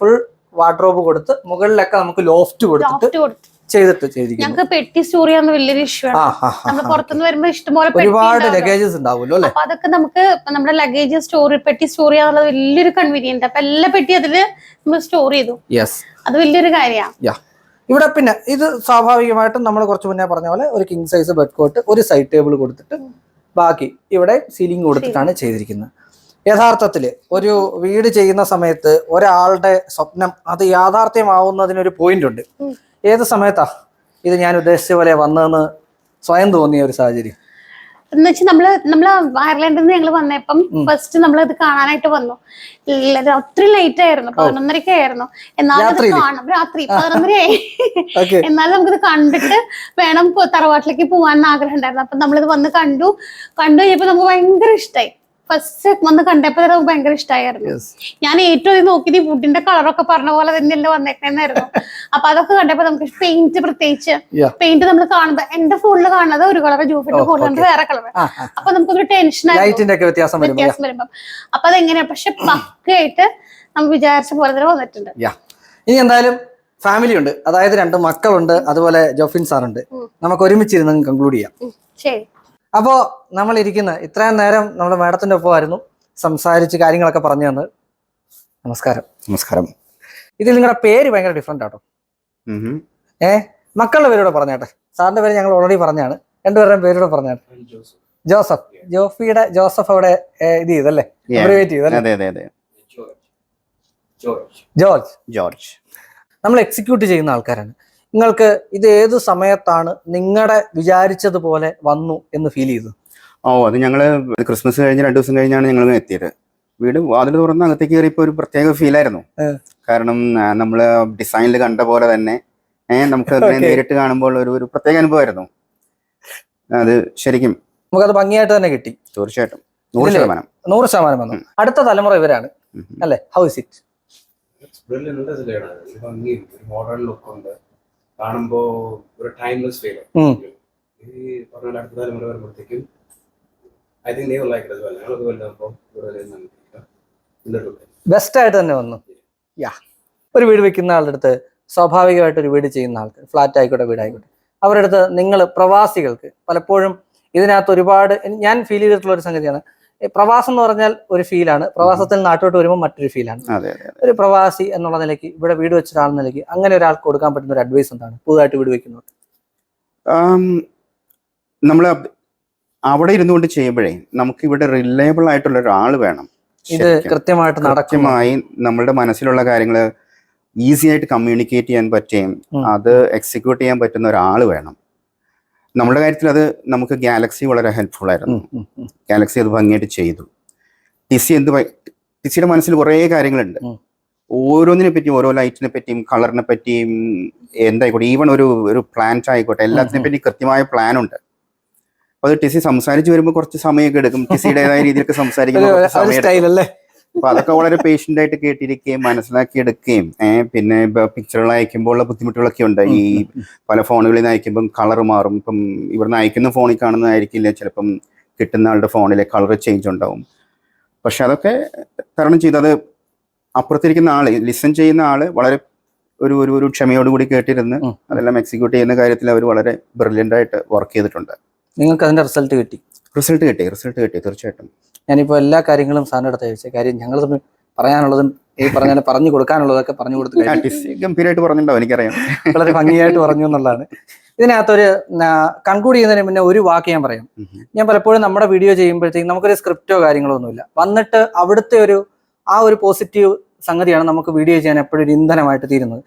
ഫുൾ വാർഡ്രോബ് കൊടുത്ത് മുകളിലൊക്കെ നമുക്ക് ലോഫ്റ്റ് കൊടുത്തിട്ട് കൊടുത്തു. ചെയ്തിട്ട് ചെയ്തിരിക്കുന്നു. ഞങ്ങൾക്ക് പെട്ടി സ്റ്റോർ ചെയ്യാൻ വലിയൊരു ഇഷ്യൂ ആണ് നമ്മൾ. പുറത്തുനിന്ന് വരുമ്പോ ഇഷ്ടംപോലെ ഒരുപാട് ലഗേജസ് ഉണ്ടാവുമല്ലോ അല്ലെ? അപ്പൊ അതൊക്കെ നമുക്ക് നമ്മുടെ ലഗേജ് സ്റ്റോർ പെട്ടി സ്റ്റോർ ചെയ്യാന്നുള്ളത് വലിയൊരു കൺവീനിയന്റ് അപ്പൊ എല്ലാ പെട്ടി അതിൽ നമ്മൾ സ്റ്റോർ ചെയ്തു. യെസ് അത് വലിയൊരു കാര്യമാണ് ഇവിടെ പിന്നെ ഇത് സ്വാഭാവികമായിട്ടും നമ്മൾ കുറച്ച് മുന്നേ പറഞ്ഞ പോലെ ഒരു കിങ് സൈസ് ബെഡ് കോട്ട് ഒരു സൈഡ് ടേബിൾ കൊടുത്തിട്ട് ബാക്കി ഇവിടെ സീലിംഗ് കൊടുത്തിട്ടാണ് ചെയ്തിരിക്കുന്നത്. യഥാർത്ഥത്തിൽ ഒരു വീട് ചെയ്യുന്ന സമയത്ത് ഒരാളുടെ സ്വപ്നം അത് യാഥാർത്ഥ്യമാവുന്നതിനൊരു പോയിന്റ് ഉണ്ട്. ഏത് സമയത്താ ഇത് ഞാൻ ഉദ്ദേശിച്ച പോലെ വന്നതെന്ന് സ്വയം തോന്നിയ ഒരു സാഹചര്യം? എന്ന് വെച്ചാൽ നമ്മൾ നമ്മൾ അയർലൻഡിൽ നിന്ന് ഞങ്ങൾ വന്നപ്പം ഫസ്റ്റ് നമ്മൾ ഇത് കാണാനായിട്ട് വന്നു. ഒത്തിരി ലൈറ്റ് ആയിരുന്നു. പതിനൊന്നരക്ക് ആയിരുന്നു. എന്നാലും ഇത് കാണും. രാത്രി പതിനൊന്നരയായി. എന്നാലും നമുക്കിത് കണ്ടിട്ട് വേണം തറവാട്ടിലേക്ക് പോകാൻ ആഗ്രഹം ഉണ്ടായിരുന്നു. അപ്പൊ നമ്മളിത് വന്ന് കണ്ടു. കണ്ടു കഴിഞ്ഞപ്പോ നമുക്ക് ഭയങ്കര ഇഷ്ടമായി ഫസ്റ്റ് വന്ന് കണ്ടപ്പോ തന്നെ ഭയങ്കര ഇഷ്ടമായിരുന്നു ഞാൻ ഏറ്റവും അധികം നോക്കിയത് ഈ വുഡിന്റെ കളറൊക്കെ പറഞ്ഞ പോലെ തന്നെയല്ലേ വന്നേക്കണെന്നായിരുന്നു അപ്പൊ അതൊക്കെ കണ്ടപ്പോ നമുക്ക് പെയിന്റ് പ്രത്യേകിച്ച് പെയിന്റ് നമ്മൾ കാണുമ്പോ എന്റെ ഫോണിൽ കാണുന്നത് ഒരു കളർ ജൂഫിന്റെ ഫോണിൽ വേറെ കളർ അപ്പൊ നമുക്കൊരു ടെൻഷൻ വ്യത്യാസം വരുമ്പോ അപ്പൊ അതെങ്ങനെയാ? പക്ഷെ പക്കയായിട്ട് നമ്മൾ വിചാരിച്ച പോലെ തന്നെ വന്നിട്ടുണ്ട്. ഇനി എന്തായാലും ഫാമിലി ഉണ്ട്. അതായത് രണ്ട് മക്കളുണ്ട്. അതുപോലെ ജോഫിൻ സാറുണ്ട്. നമുക്ക് ഒരുമിച്ചിരുന്ന് കൺക്ലൂഡ് ചെയ്യാം. ശരി. അപ്പോ നമ്മൾ ഇരിക്കുന്ന ഇത്രയും നേരം നമ്മുടെ ഒപ്പം ആയിരുന്നു സംസാരിച്ച് കാര്യങ്ങളൊക്കെ പറഞ്ഞു തന്നത് നമസ്കാരം. നമസ്കാരം. ഇതിൽ നിങ്ങളുടെ പേര് ഭയങ്കര ഡിഫറെന്റ് ആട്ടോ. ഏ? മക്കളുടെ പേരൂടെ പറഞ്ഞാട്ടെ സാറിന്റെ പേര് ഞങ്ങൾ ഓൾറെഡി പറഞ്ഞാണ്. രണ്ടുപേരുടെയും പേരൂടെ പറഞ്ഞാട്ടെ ജോസഫ്. ജോഫിയുടെ ജോസഫ് അവിടെ ഇത് ചെയ്തല്ലേ. അബ്രിവേറ്റ് ചെയ്തല്ലേ? അതെ അതെ അതെ. ജോർജ്. ജോർജ്. നമ്മൾ എക്സിക്യൂട്ട് ചെയ്യുന്ന ആൾക്കാരാണ്. നിങ്ങൾക്ക് ഇത് ഏത് സമയത്താണ് നിങ്ങളുടെ വിചാരിച്ചതുപോലെ വന്നു എന്ന് ഫീൽ ചെയ്തു ഓ അത് ഞങ്ങൾ ക്രിസ്മസ് കഴിഞ്ഞ് രണ്ടു ദിവസം കഴിഞ്ഞാണ് ഞങ്ങൾ എത്തിയത്. വീട് വാതിൽ തുറന്ന് അകത്തേക്ക് കയറിയപ്പോൾ ഒരു പ്രത്യേക ഫീലായിരുന്നു ആയിരുന്നു. കാരണം നമ്മൾ ഡിസൈനിൽ കണ്ട പോലെ തന്നെ നമുക്ക് അതിനെ നേരിട്ട് കാണുമ്പോൾ ഒരു ഒരു പ്രത്യേക അനുഭവമായിരുന്നു. അത് ശരിക്കും നമുക്കത് ഭംഗിയായിട്ട് തന്നെ കിട്ടി. തീർച്ചയായിട്ടും. നൂറ് ശതമാനം. നൂറ് ശതമാനം വന്നു. അടുത്ത തലമുറ ഇവരാണ്. അല്ലേ? ഹൗ ഹൗസ് ഇറ്റ് ബ്രില്യന്റ് ഒരു മോഡേൺ ലുക്ക് ഉണ്ട്. കാണുമ്പോ ഒരു ടൈംലെസ് ഫീൽ. ഈ പറഞ്ഞ അടുത്ത തലമുറ വരുമ്പോഴത്തേക്കും ഐ തിങ്ക് നീ ലൈക്ക് പോലെ. വല്ലപ്പോൾ ഇവിടെ നല്ലൊരു ബെസ്റ്റ് ആയിട്ട് തന്നെ വന്നു. യാ ഒരു വീട് വെക്കുന്ന ആളുടെ അടുത്ത് സ്വാഭാവികമായിട്ട് ഒരു വീട് ചെയ്യുന്ന ആൾക്ക് ഫ്ലാറ്റ് ആയിക്കോട്ടെ വീടായിക്കോട്ടെ. അവരുടെ അടുത്ത് നിങ്ങൾ പ്രവാസികൾക്ക് പലപ്പോഴും ഇതിനകത്ത് ഒരുപാട് ഞാൻ ഫീൽ ചെയ്തിട്ടുള്ള ഒരു സംഗതിയാണ്. പ്രവാസം എന്ന് പറഞ്ഞാൽ ഒരു ഫീലാണ്. പ്രവാസത്തിൽ നാട്ടിലോട്ട് വരുമ്പോൾ മറ്റൊരു ഫീലാണ്. ഒരു പ്രവാസി എന്നുള്ള നിലയ്ക്ക് ഇവിടെ വീട് വെച്ച ഒരാളെന്ന നിലയ്ക്ക് അങ്ങനെ ഒരാൾക്ക് കൊടുക്കാൻ പറ്റുന്ന ഒരു അഡ്വൈസ് എന്താണ്? പുതുതായിട്ട് വീട് വെക്കുന്നത്. നമ്മൾ അവിടെ ഇരുന്നു കൊണ്ട് ചെയ്യുമ്പോഴേ നമുക്ക് ഇവിടെ റിലയബിൾ ആയിട്ടുള്ള ഒരാൾ വേണം. ഇത് കൃത്യമായിട്ട് നടക്കുമായി നമ്മുടെ നമ്മളുടെ മനസ്സിലുള്ള കാര്യങ്ങൾ ഈസി ആയിട്ട് കമ്മ്യൂണിക്കേറ്റ് ചെയ്യാൻ പറ്റുകയും അത് എക്സിക്യൂട്ട് ചെയ്യാൻ പറ്റുന്ന ഒരാൾ വേണം. നമ്മുടെ കാര്യത്തിൽ അത് നമുക്ക് ഗാലക്സി വളരെ ഹെൽപ്ഫുൾ ആയിരുന്നു. ഗാലക്സി അത് ഭംഗിയായിട്ട് ചെയ്തു. ടിസി എന്ത് ടിസിയുടെ മനസ്സിൽ കുറേ കാര്യങ്ങളുണ്ട്. ഓരോന്നിനെ പറ്റിയും ഓരോ ലൈറ്റിനെ പറ്റിയും കളറിനെ പറ്റിയും എന്തായിക്കോട്ടെ ഈവൺ ഒരു ഒരു പ്ലാന്റ് ആയിക്കോട്ടെ എല്ലാത്തിനെ. പറ്റി കൃത്യമായ പ്ലാൻ ഉണ്ട്. അപ്പൊ അത് ടിസി സംസാരിച്ച് വരുമ്പോൾ കുറച്ച് സമയമൊക്കെ എടുക്കും. ടിസിയുടേതായ രീതിയിലൊക്കെ സംസാരിക്കുമ്പോൾ അപ്പൊ അതൊക്കെ വളരെ പേഷ്യന്റ് ആയിട്ട് കേട്ടിരിക്കുകയും മനസ്സിലാക്കി എടുക്കുകയും ഏഹ് പിന്നെ പിക്ചറുകൾ അയക്കുമ്പോഴുള്ള ബുദ്ധിമുട്ടുകളൊക്കെ ഉണ്ട്. ഈ പല ഫോണുകളിൽ നിന്ന് അയക്കുമ്പം കളർ മാറും. ഇപ്പം ഇവിടുന്ന് അയക്കുന്ന ഫോണിൽ കാണുന്നതായിരിക്കില്ല. ചിലപ്പം കിട്ടുന്ന ആളുടെ ഫോണിലെ കളർ ചേഞ്ച് ഉണ്ടാവും. പക്ഷെ അതൊക്കെ തരണം ചെയ്ത് അത് അപ്പുറത്തിരിക്കുന്ന ആൾ ലിസൺ ചെയ്യുന്ന ആൾ വളരെ ഒരു ഒരു ഒരു ക്ഷമയോടുകൂടി കേട്ടിരുന്ന് അതെല്ലാം എക്സിക്യൂട്ട് ചെയ്യുന്ന കാര്യത്തിൽ അവർ വളരെ ബ്രില്യന്റ് ആയിട്ട് വർക്ക് ചെയ്തിട്ടുണ്ട്. നിങ്ങൾക്ക് അതിന്റെ റിസൾട്ട് കിട്ടി? റിസൾട്ട് കിട്ടി റിസൾട്ട് കിട്ടി തീർച്ചയായിട്ടും. ഞാനിപ്പോൾ എല്ലാ കാര്യങ്ങളും സാറിന്റെ അടുത്ത് ചോദിച്ചത് കാര്യം ഞങ്ങൾ തമ്മിൽ പറയാനുള്ളതും ഈ പറഞ്ഞ പറഞ്ഞു കൊടുക്കാനുള്ളതൊക്കെ പറഞ്ഞു കൊടുത്തു ഗംഭീരമായിട്ട് പറഞ്ഞിട്ടുണ്ടാവും എനിക്കറിയാം. വളരെ ഭംഗിയായിട്ട് പറഞ്ഞു എന്നുള്ളതാണ്. ഇതിനകത്തൊരു കൺക്ലൂഡ് ചെയ്യുന്നതിന് മുന്നേ ഒരു വാക്ക് ഞാൻ പറയാം. ഞാൻ പലപ്പോഴും നമ്മുടെ വീഡിയോ ചെയ്യുമ്പോഴത്തേക്കും നമുക്കൊരു സ്ക്രിപ്റ്റോ കാര്യങ്ങളോ ഒന്നുമില്ല. വന്നിട്ട് അവിടുത്തെ ഒരു ആ ഒരു പോസിറ്റീവ് സംഗതിയാണ് നമുക്ക് വീഡിയോ ചെയ്യാൻ എപ്പോഴും ഒരു ഇന്ധനമായിട്ട് തീരുന്നത്.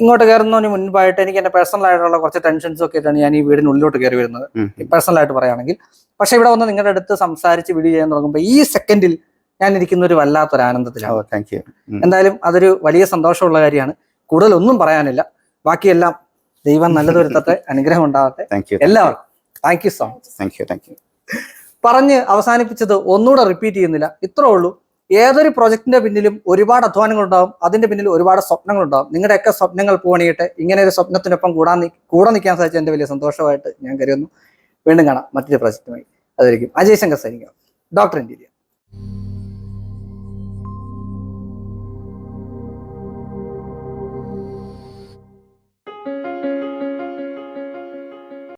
ഇങ്ങോട്ട് കയറുന്നതിന് മുൻപായിട്ട് എനിക്ക് എന്റെ പേഴ്സണൽ ആയിട്ടുള്ള കുറച്ച് ടെൻഷൻസ് ഒക്കെ ആയിട്ടാണ് ഞാൻ ഈ വീടിനുള്ളിലോട്ട് കയറി വരുന്നത്. പേഴ്സണൽ ആയിട്ട് പറയുകയാണെങ്കിൽ. പക്ഷെ ഇവിടെ വന്ന് നിങ്ങളുടെ അടുത്ത് സംസാരിച്ച് വീഡിയോ ചെയ്യാൻ തുടങ്ങുമ്പോൾ ഈ സെക്കൻഡിൽ ഞാൻ ഇരിക്കുന്ന ഒരു വല്ലാത്തൊരു ആനന്ദത്തിലാണ് താങ്ക് യു എന്തായാലും അതൊരു വലിയ സന്തോഷമുള്ള കാര്യമാണ്. കൂടുതൽ ഒന്നും പറയാനില്ല. ബാക്കിയെല്ലാം ദൈവം നല്ല ദുരിതത്തെ അനുഗ്രഹം ഉണ്ടാവട്ടെ എല്ലാവർക്കും thank you so much thank you thank you പറഞ്ഞ് അവസാനിപ്പിച്ചത് ഒന്നുകൂടെ റിപ്പീറ്റ് ചെയ്യുന്നില്ല. ഇത്രേ ഉള്ളൂ. ഏതൊരു പ്രൊജക്ടിന്റെ പിന്നിലും ഒരുപാട് അധ്വാനങ്ങളുണ്ടാവും അതിന്റെ പിന്നിൽ ഒരുപാട് സ്വപ്നങ്ങളുണ്ടാവും. നിങ്ങളുടെയൊക്കെ സ്വപ്നങ്ങൾ പൂവണിയട്ടെ ഇങ്ങനെ ഒരു സ്വപ്നത്തിനൊപ്പം കൂടാൻ കൂടെ നിൽക്കാൻ സാധിച്ച എന്റെ വലിയ സന്തോഷമായിട്ട് ഞാൻ കരുതുന്നു. വീണ്ടും കാണാം മറ്റൊരു പ്രൊജക്റ്റുമായി അതായിരിക്കും അജയ് ശങ്കർ സൈനിക. Doctor interior